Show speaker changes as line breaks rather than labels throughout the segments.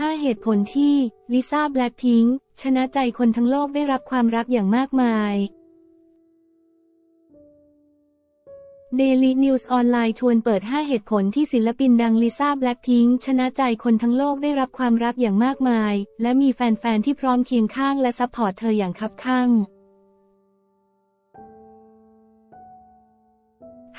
5 เหตุผลที่ลิซ่าแบล็คพิงค์ชนะใจคนทั้งโลกได้รับความรักอย่างมากมาย Daily News ออนไลน์ชวนเปิด 5 เหตุผลที่ศิลปินดังลิซ่าแบล็คพิงค์ชนะใจคนทั้งโลกได้รับความรักอย่างมากมาย และมีแฟน ๆ ที่พร้อมเคียงข้างและซัพพอร์ตเธออย่างคับคั่ง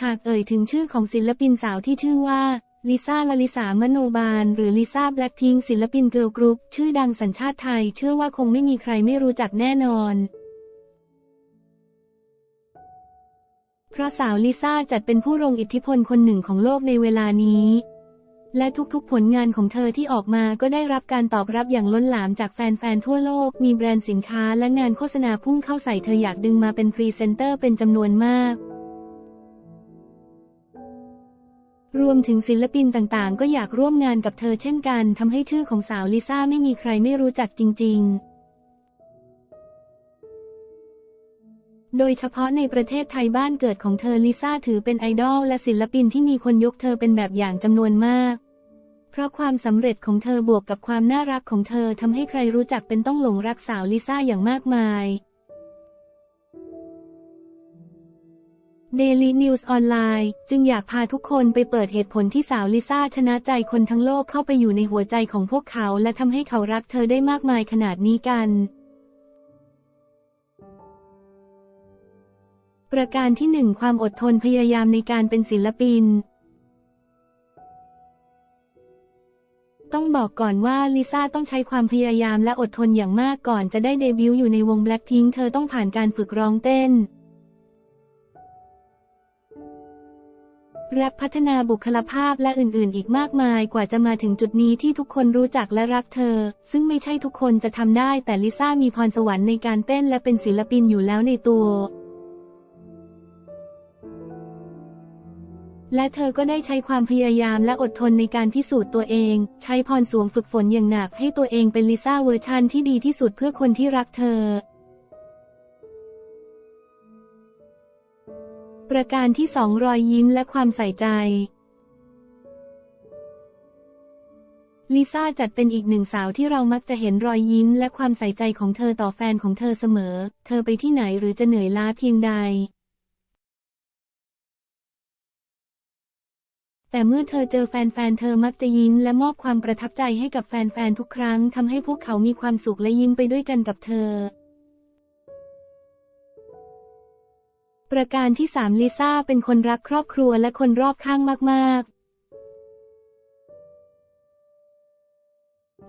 หากเอ่ยถึงชื่อของศิลปินสาวที่ชื่อว่า ลิซ่าลลิสามโนบาล หรือลิซ่าแบล็คพิงค์ศิลปินเกิร์ลกรุ๊ปชื่อดังสัญชาติไทย เชื่อว่าคงไม่มีใครไม่รู้จักแน่นอน เพราะสาวลิซ่าจัดเป็นผู้รงอิทธิพลคนหนึ่งของโลกในเวลานี้ และทุกๆผลงานของเธอที่ออกมาก็ได้รับการตอบรับอย่างล้นหลามจากแฟนๆทั่วโลก มีแบรนด์สินค้าและงานโฆษณาพุ่งเข้าใส่เธออยากดึงมาเป็นพรีเซนเตอร์เป็นจำนวนมาก รวมถึงศิลปินต่างๆ ก็อยากร่วมงานกับเธอเช่นกันทำให้ชื่อของสาวลิซ่าไม่มีใครไม่รู้จักจริง ๆ โดยเฉพาะในประเทศไทยบ้านเกิดของเธอลิซ่าถือเป็นไอดอลและศิลปินที่มีคนยกเธอเป็นแบบอย่างจำนวนมาก เพราะความสำเร็จของเธอบวกกับความน่ารักของเธอทำให้ใครรู้จักเป็นต้องหลงรักสาวลิซ่าอย่างมากมาย Daily News ออนไลน์จึงอยากพาทุกคนไปเปิดเหตุผลที่สาวลิซ่าชนะใจคนทั้งโลกเข้าไปอยู่ในหัวใจของพวกเขา และทำให้เขารักเธอได้มากมายขนาดนี้กัน ประการที่หนึ่งความอดทนพยายามในการเป็นศิลปิน ต้องบอกก่อนว่าลิซ่าต้องใช้ความพยายามและอดทนอย่างมากก่อนจะได้เดบิวต์อยู่ในวง Blackpink เธอต้องผ่านการฝึกร้องเต้น แรปพัฒนาบุคลภาพและอื่นๆ อีกมากมายกว่าจะมาถึงจุดนี้ที่ทุกคนรู้จักและรักเธอ ซึ่งไม่ใช่ทุกคนจะทำได้แต่ลิซ่ามีพรสวรรค์ในการเต้นและเป็นศิลปินอยู่แล้วในตัวและเธอก็ได้ใช้ความพยายามและอดทนในการพิสูจน์ตัวเอง ใช้พรสวงฝึกฝนอย่างหนักให้ตัวเองเป็นลิซ่าเวอร์ชันที่ดีที่สุดเพื่อคนที่รักเธอ ประการที่สองรอยยิ้มและความใส่ใจ ลิซ่าจัดเป็นอีกหนึ่งสาวที่เรามักจะเห็นรอยยิ้มและความใส่ใจของเธอต่อแฟนของเธอเสมอ เธอไปที่ไหนหรือจะเหนื่อยล้าเพียงใด แต่เมื่อเธอเจอแฟนๆ เธอมักจะยิ้มและมอบความประทับใจให้กับแฟนๆ ทุกครั้งทำให้พวกเขามีความสุขและยิ้มไปด้วยกันกับเธอ ประการที่สามลิซ่าเป็นคนรักครอบครัวและคนรอบข้างมาก ๆ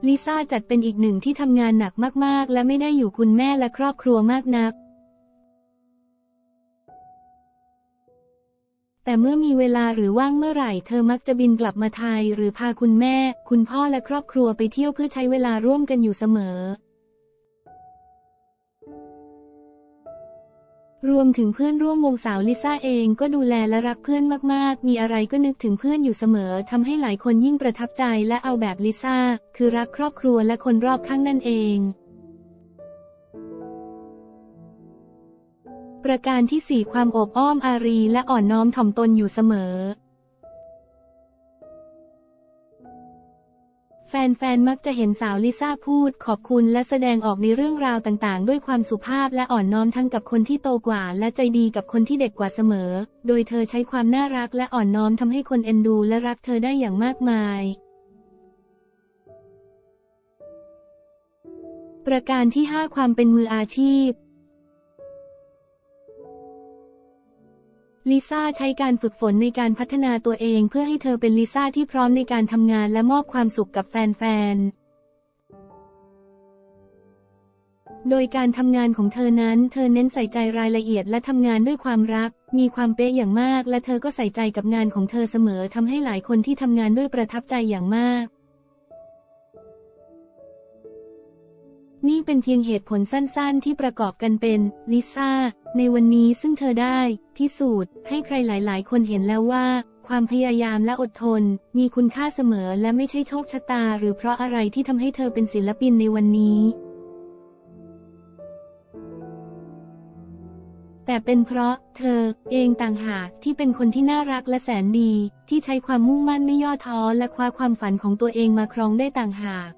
ลิซ่าจัดเป็นอีกหนึ่งที่ทำงานหนักมาก ๆ และไม่ได้อยู่คุณแม่และครอบครัวมากนัก แต่เมื่อมีเวลาหรือว่างเมื่อไหร่ เธอมักจะบินกลับมาไทย หรือพาคุณแม่ คุณพ่อและครอบครัวไปเที่ยวเพื่อใช้เวลาร่วมกันอยู่เสมอ รวมถึงเพื่อนร่วมวงสาวลิซ่าเองก็ดูแลและรักเพื่อนมากๆ มีอะไรก็นึกถึงเพื่อนอยู่เสมอทำให้หลายคนยิ่งประทับใจและเอาแบบลิซ่า คือรักครอบครัวและคนรอบข้างนั่นเอง ประการที่ 4 ความอบอ้อมอารีและอ่อนน้อมถ่อมตนอยู่เสมอ แฟนๆ มักจะเห็นสาวลิซ่าพูดขอบคุณและแสดงออกในเรื่องราวต่างๆ ด้วยความสุภาพและอ่อนน้อมทั้งกับคนที่โตกว่า และใจดีกับคนที่เด็กกว่าเสมอ โดยเธอใช้ความน่ารักและอ่อนน้อมทำให้คนเอ็นดูและรักเธอได้อย่างมากมาย ประการที่ 5 ความเป็นมืออาชีพ ลิซ่าใช้การฝึกฝนในการพัฒนาตัวเองเพื่อให้เธอเป็นลิซ่าที่พร้อมในการทำงานและมอบความสุขกับแฟนๆโดยการทำงานของเธอนั้น เธอเน้นใส่ใจรายละเอียดและทำงานด้วยความรัก มีความเป๊ะอย่างมาก และเธอก็ใส่ใจกับงานของเธอเสมอทำให้หลายคนที่ทำงานด้วยประทับใจอย่างมาก นี่เป็นเพียงเหตุผลสั้นๆ ที่ประกอบกันเป็นลิซ่าในวันนี้ซึ่งเธอได้พิสูจน์ให้ใครหลายๆ คนเห็นแล้วว่า ความพยายามและอดทน มีคุณค่าเสมอและไม่ใช่โชคชะตา หรือเพราะอะไรที่ทำให้เธอเป็นศิลปินในวันนี้ แต่เป็นเพราะเธอเองต่างหากที่เป็นคนที่น่ารักและแสนดี ที่ใช้ความมุ่งมั่นไม่ย่อท้อและคว้าความฝันของตัวเองมาครองได้ต่างหาก